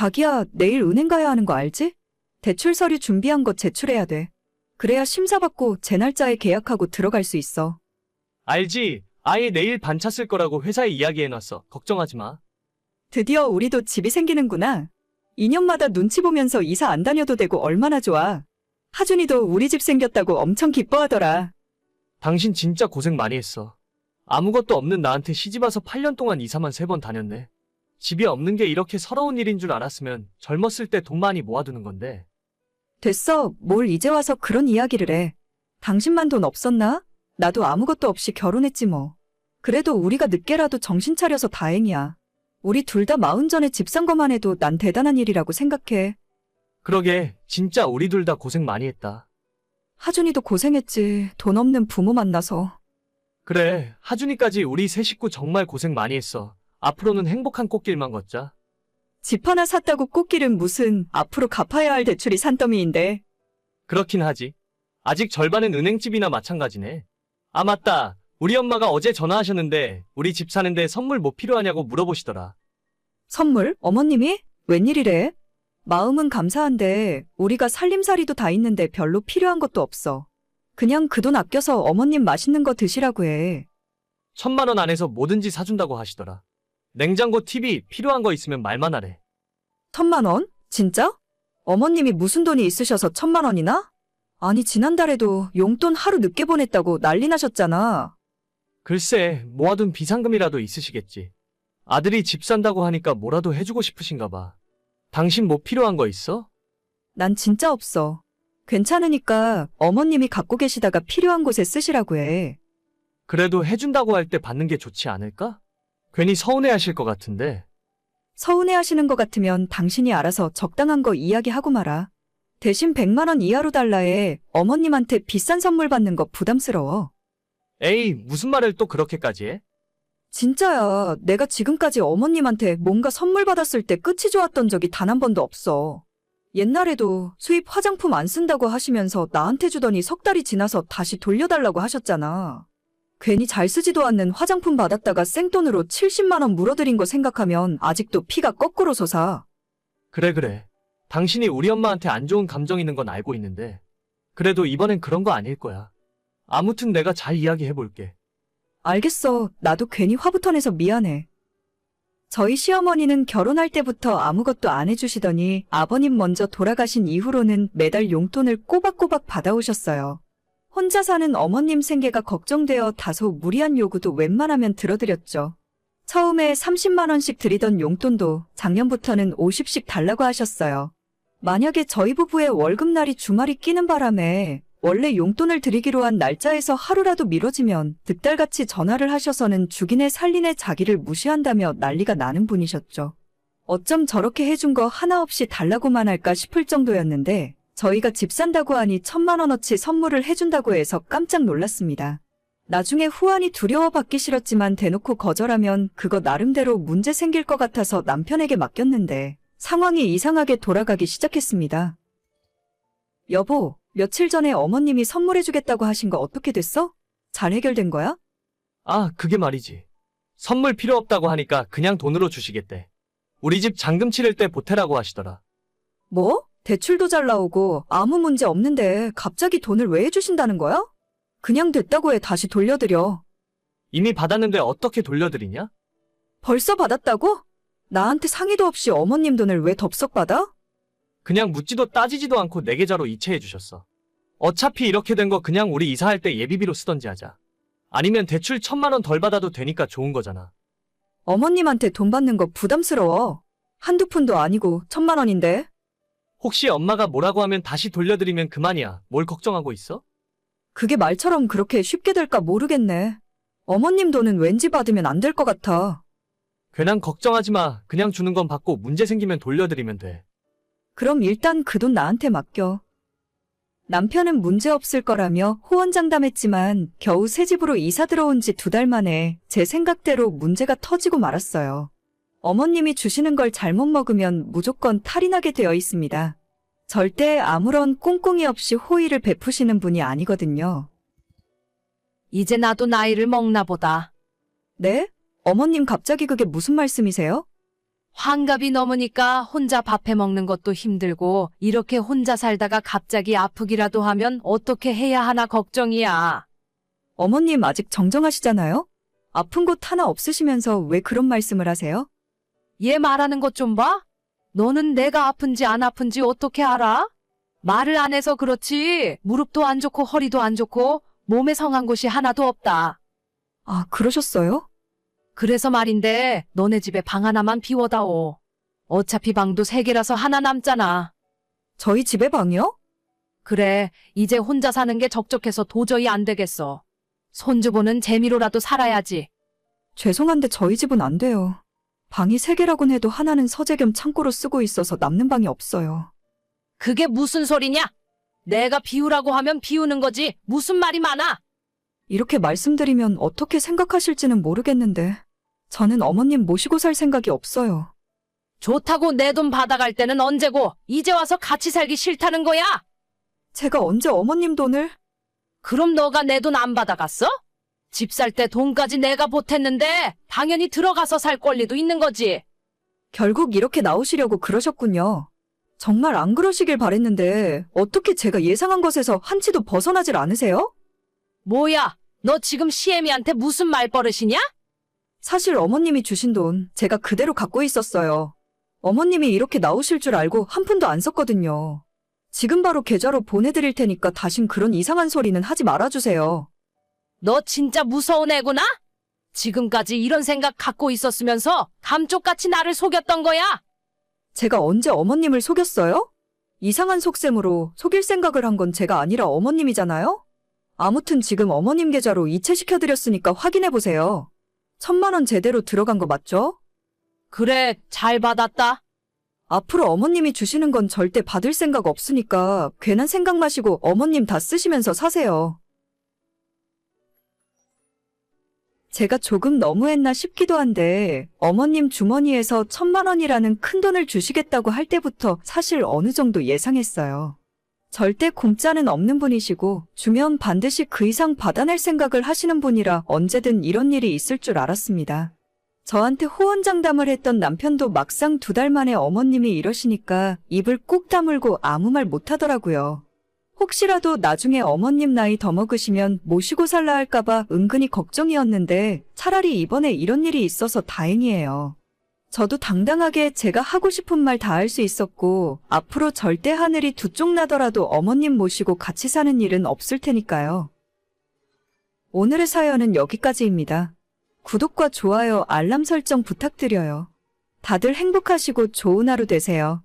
자기야, 내일 은행 가야 하는 거 알지? 대출 서류 준비한 거 제출해야 돼. 그래야 심사받고 제 날짜에 계약하고 들어갈 수 있어. 알지? 아예 내일 반차 쓸 거라고 회사에 이야기해놨어. 걱정하지 마. 드디어 우리도 집이 생기는구나. 2년마다 눈치 보면서 이사 안 다녀도 되고 얼마나 좋아. 하준이도 우리 집 생겼다고 엄청 기뻐하더라. 당신 진짜 고생 많이 했어. 아무것도 없는 나한테 시집와서 8년 동안 이사만 3번 다녔네. 집이 없는 게 이렇게 서러운 일인 줄 알았으면 젊었을 때 돈 많이 모아두는 건데. 됐어. 뭘 이제 와서 그런 이야기를 해. 당신만 돈 없었나? 나도 아무것도 없이 결혼했지 뭐. 그래도 우리가 늦게라도 정신 차려서 다행이야. 우리 둘 다 마흔 전에 집 산 것만 해도 난 대단한 일이라고 생각해. 그러게, 진짜 우리 둘 다 고생 많이 했다. 하준이도 고생했지. 돈 없는 부모 만나서. 그래, 하준이까지 우리 세 식구 정말 고생 많이 했어. 앞으로는 행복한 꽃길만 걷자. 집 하나 샀다고 꽃길은 무슨 앞으로 갚아야 할 대출이 산더미인데. 그렇긴 하지. 아직 절반은 은행집이나 마찬가지네. 아, 맞다. 우리 엄마가 어제 전화하셨는데, 우리 집 사는데 선물 뭐 필요하냐고 물어보시더라. 선물? 어머님이? 웬일이래? 마음은 감사한데 우리가 살림살이도 다 있는데 별로 필요한 것도 없어. 그냥 그 돈 아껴서 어머님 맛있는 거 드시라고 해. 천만 원 안에서 뭐든지 사준다고 하시더라. 냉장고, TV 필요한 거 있으면 말만 하래. 천만 원? 진짜? 어머님이 무슨 돈이 있으셔서 천만 원이나? 아니 지난달에도 용돈 하루 늦게 보냈다고 난리 나셨잖아. 글쎄, 모아둔 비상금이라도 있으시겠지. 아들이 집 산다고 하니까 뭐라도 해주고 싶으신가 봐. 당신 뭐 필요한 거 있어? 난 진짜 없어. 괜찮으니까 어머님이 갖고 계시다가 필요한 곳에 쓰시라고 해. 그래도 해준다고 할 때 받는 게 좋지 않을까? 괜히 서운해 하실 것 같은데. 서운해 하시는 것 같으면 당신이 알아서 적당한 거 이야기하고 말아. 대신 100만 원 이하로 달라 해. 어머님한테 비싼 선물 받는 거 부담스러워. 에이, 무슨 말을 또 그렇게까지 해? 진짜야. 내가 지금까지 어머님한테 뭔가 선물 받았을 때 끝이 좋았던 적이 단 한 번도 없어. 옛날에도 수입 화장품 안 쓴다고 하시면서 나한테 주더니 석 달이 지나서 다시 돌려달라고 하셨잖아. 괜히 잘 쓰지도 않는 화장품 받았다가 생돈으로 70만원 물어드린 거 생각하면 아직도 피가 거꾸로 솟아. 그래, 그래. 당신이 우리 엄마한테 안 좋은 감정 있는 건 알고 있는데. 그래도 이번엔 그런 거 아닐 거야. 아무튼 내가 잘 이야기해 볼게. 알겠어. 나도 괜히 화부터 내서 미안해. 저희 시어머니는 결혼할 때부터 아무것도 안 해주시더니 아버님 먼저 돌아가신 이후로는 매달 용돈을 꼬박꼬박 받아오셨어요. 혼자 사는 어머님 생계가 걱정되어 다소 무리한 요구도 웬만하면 들어드렸죠. 처음에 30만원씩 드리던 용돈도 작년부터는 50씩 달라고 하셨어요. 만약에 저희 부부의 월급날이 주말이 끼는 바람에 원래 용돈을 드리기로 한 날짜에서 하루라도 미뤄지면 득달같이 전화를 하셔서는 죽이네 살리네 자기를 무시한다며 난리가 나는 분이셨죠. 어쩜 저렇게 해준 거 하나 없이 달라고만 할까 싶을 정도였는데 저희가 집 산다고 하니 천만 원어치 선물을 해준다고 해서 깜짝 놀랐습니다. 나중에 후환이 두려워 받기 싫었지만 대놓고 거절하면 그거 나름대로 문제 생길 것 같아서 남편에게 맡겼는데 상황이 이상하게 돌아가기 시작했습니다. 여보, 며칠 전에 어머님이 선물해주겠다고 하신 거 어떻게 됐어? 잘 해결된 거야? 아, 그게 말이지. 선물 필요 없다고 하니까 그냥 돈으로 주시겠대. 우리 집 잔금 치를 때 보태라고 하시더라. 뭐? 대출도 잘 나오고 아무 문제 없는데 갑자기 돈을 왜 해주신다는 거야? 그냥 됐다고 해 다시 돌려드려. 이미 받았는데 어떻게 돌려드리냐? 벌써 받았다고? 나한테 상의도 없이 어머님 돈을 왜 덥석 받아? 그냥 묻지도 따지지도 않고 내 계좌로 이체해 주셨어. 어차피 이렇게 된 거 그냥 우리 이사할 때 예비비로 쓰던지 하자. 아니면 대출 천만 원 덜 받아도 되니까 좋은 거잖아. 어머님한테 돈 받는 거 부담스러워. 한두 푼도 아니고 천만 원인데. 혹시 엄마가 뭐라고 하면 다시 돌려드리면 그만이야. 뭘 걱정하고 있어? 그게 말처럼 그렇게 쉽게 될까 모르겠네. 어머님 돈은 왠지 받으면 안 될 것 같아. 괜한 걱정하지 마. 그냥 주는 건 받고 문제 생기면 돌려드리면 돼. 그럼 일단 그 돈 나한테 맡겨. 남편은 문제 없을 거라며 호언장담했지만 겨우 새 집으로 이사 들어온 지 두 달 만에 제 생각대로 문제가 터지고 말았어요. 어머님이 주시는 걸 잘못 먹으면 무조건 탈이 나게 되어 있습니다. 절대 아무런 꿍꿍이 없이 호의를 베푸시는 분이 아니거든요. 이제 나도 나이를 먹나 보다. 네? 어머님 갑자기 그게 무슨 말씀이세요? 환갑이 넘으니까 혼자 밥해 먹는 것도 힘들고 이렇게 혼자 살다가 갑자기 아프기라도 하면 어떻게 해야 하나 걱정이야. 어머님 아직 정정하시잖아요? 아픈 곳 하나 없으시면서 왜 그런 말씀을 하세요? 얘 말하는 것 좀 봐? 너는 내가 아픈지 안 아픈지 어떻게 알아? 말을 안 해서 그렇지 무릎도 안 좋고 허리도 안 좋고 몸에 성한 곳이 하나도 없다. 아, 그러셨어요? 그래서 말인데 너네 집에 방 하나만 비워다오. 어차피 방도 세 개라서 하나 남잖아. 저희 집에 방이요? 그래, 이제 혼자 사는 게 적적해서 도저히 안 되겠어. 손주 보는 재미로라도 살아야지. 죄송한데 저희 집은 안 돼요. 방이 세 개라곤 해도 하나는 서재 겸 창고로 쓰고 있어서 남는 방이 없어요. 그게 무슨 소리냐? 내가 비우라고 하면 비우는 거지. 무슨 말이 많아? 이렇게 말씀드리면 어떻게 생각하실지는 모르겠는데, 저는 어머님 모시고 살 생각이 없어요. 좋다고 내 돈 받아갈 때는 언제고, 이제 와서 같이 살기 싫다는 거야? 제가 언제 어머님 돈을, 그럼 너가 내 돈 안 받아갔어? 집 살 때 돈까지 내가 보탰는데, 당연히 들어가서 살 권리도 있는 거지. 결국 이렇게 나오시려고 그러셨군요. 정말 안 그러시길 바랬는데, 어떻게 제가 예상한 것에서 한치도 벗어나질 않으세요? 뭐야, 너 지금 시애미한테 무슨 말버릇이냐? 사실 어머님이 주신 돈 제가 그대로 갖고 있었어요. 어머님이 이렇게 나오실 줄 알고 한 푼도 안 썼거든요. 지금 바로 계좌로 보내드릴 테니까 다신 그런 이상한 소리는 하지 말아주세요. 너 진짜 무서운 애구나? 지금까지 이런 생각 갖고 있었으면서 감쪽같이 나를 속였던 거야? 제가 언제 어머님을 속였어요? 이상한 속셈으로 속일 생각을 한 건 제가 아니라 어머님이잖아요? 아무튼 지금 어머님 계좌로 이체시켜드렸으니까 확인해보세요. 천만 원 제대로 들어간 거 맞죠? 그래, 잘 받았다. 앞으로 어머님이 주시는 건 절대 받을 생각 없으니까 괜한 생각 마시고 어머님 다 쓰시면서 사세요. 제가 조금 너무했나 싶기도 한데 어머님 주머니에서 천만 원이라는 큰 돈을 주시겠다고 할 때부터 사실 어느 정도 예상했어요. 절대 공짜는 없는 분이시고 주면 반드시 그 이상 받아낼 생각을 하시는 분이라 언제든 이런 일이 있을 줄 알았습니다. 저한테 호언장담을 했던 남편도 막상 두 달 만에 어머님이 이러시니까 입을 꾹 다물고 아무 말 못하더라고요. 혹시라도 나중에 어머님 나이 더 먹으시면 모시고 살라 할까봐 은근히 걱정이었는데 차라리 이번에 이런 일이 있어서 다행이에요. 저도 당당하게 제가 하고 싶은 말 다 할 수 있었고 앞으로 절대 하늘이 두 쪽 나더라도 어머님 모시고 같이 사는 일은 없을 테니까요. 오늘의 사연은 여기까지입니다. 구독과 좋아요, 알람 설정 부탁드려요. 다들 행복하시고 좋은 하루 되세요.